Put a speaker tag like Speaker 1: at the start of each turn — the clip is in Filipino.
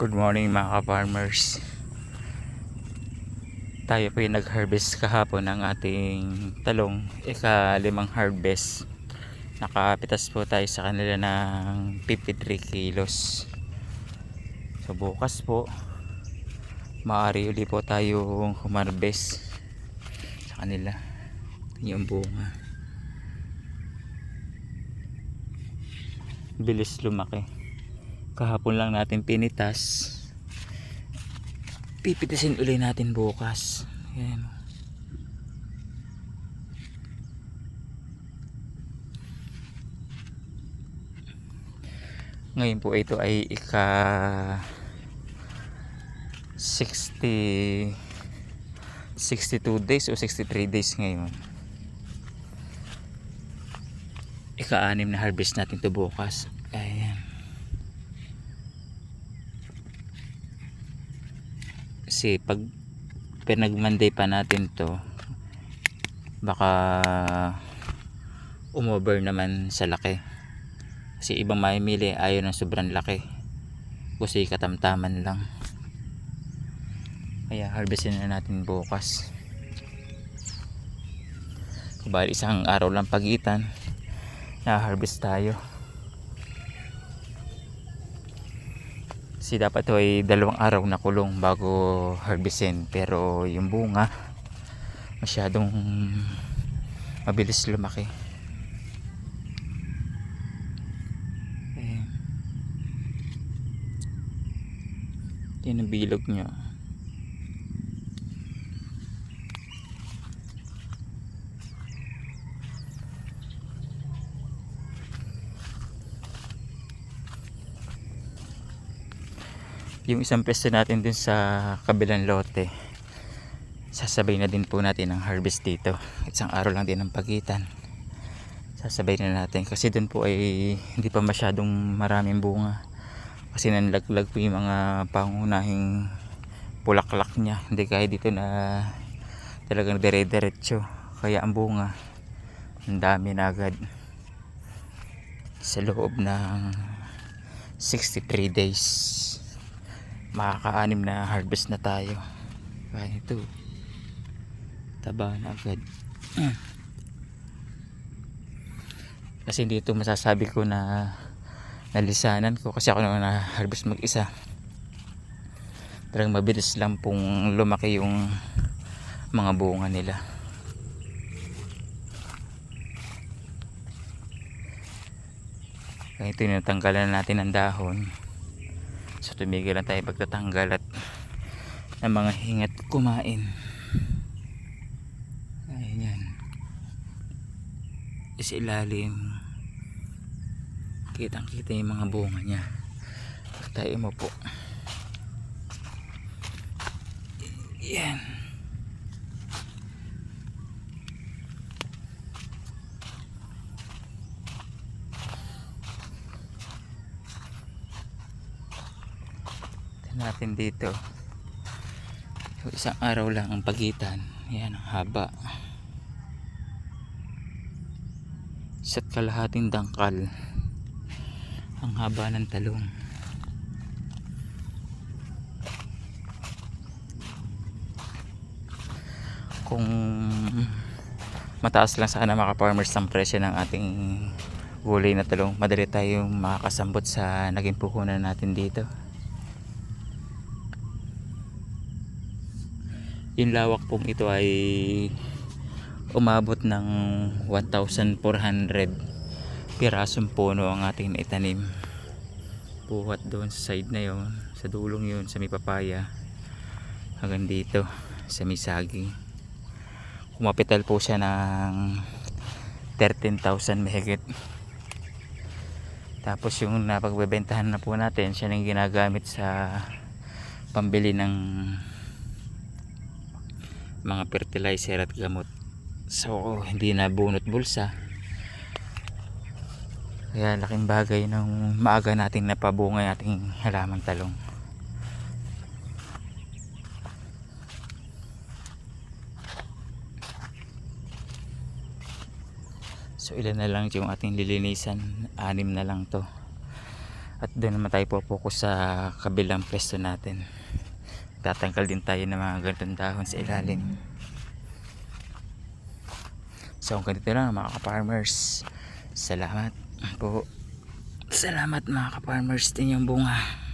Speaker 1: Good morning mga ka-farmers Tayo po yung nag-harvest kahapon ng ating talong Ika limang harvest. Nakapitas po tayo sa kanila ng 53 kilos. So bukas po Maaari uli po tayong humarvest Sa kanila Yung bunga. Bilis lumaki kahapon lang natin pinitas. Pipitasin uli natin bukas. Ayan. ngayon po ito ay ika 60 62 days o 63 days ngayon. Ika-anim na harvest natin to bukas ayan kasi pag pinag-monday pa natin to baka umover naman sa laki. Kasi ibang mamimili ayaw ng sobrang laki. Kasi katamtaman lang. Kaya harvestin na natin bukas. Bali isang araw lang pagitan. Na harvest tayo kasi dapat to ay dalawang araw na kulong bago harvestin pero yung bunga masyadong mabilis lumaki. Ayan. yan ang bilog nyo yung isang pwesto natin dun sa kabilang lote sasabay na din po natin ang harvest dito. Isang araw lang din ang pagitan. Sasabay na natin kasi dun po ay hindi pa masyadong maraming bunga. Kasi nanlaglag po yung mga pangunahing pulaklak niya. Hindi kaya dito na talagang dire diretso kaya ang bunga ang dami na agad. Sa loob ng 63 days makaka-anim na harvest na tayo. Kaya ito taba na agad. Kasi dito masasabi ko na nalisanan ko kasi ako naman na harvest mag isa talagang mabilis lang pong lumaki yung mga bunga nila. Kaya ito tinatanggalan natin ng dahon so tumigil lang tayo pagtatanggal at ng mga hingat kumain. Ayun yan. Sa ilalim kitang kita yung mga bunga niya. Tayo mo po yan natin dito. So, isang araw lang ang pagitan. Yan ang haba. Isa't kalahating dangkal. Ang haba ng talong. Kung mataas lang sana mga farmers ang presyo ng ating gulay na talong madali tayong makakasambot sa naging puhunan natin dito yung lawak pong ito ay umabot ng 1,400 pirasong puno ang ating naitanim. Buhat doon sa side na yon sa dulong yon sa may papaya hanggang dito sa may saging kumapital po siya ng 13,000 mahigit. Tapos yung napagbebentahan na po natin siya nang ginagamit sa pambili ng mga fertilizer at gamot. So hindi na bunot bulsa. Kaya laking bagay ng maaga nating napabunga yung ating halamang talong. So ilan na lang yung ating lilinisan. Anim na lang to. At doon naman tayo popokus sa kabilang pwesto natin. Tatanggal din tayo ng mga ganitong dahon sa ilalim. So hanggang dito lang mga ka-farmers. Salamat po. Salamat mga ka-farmers din yung bunga.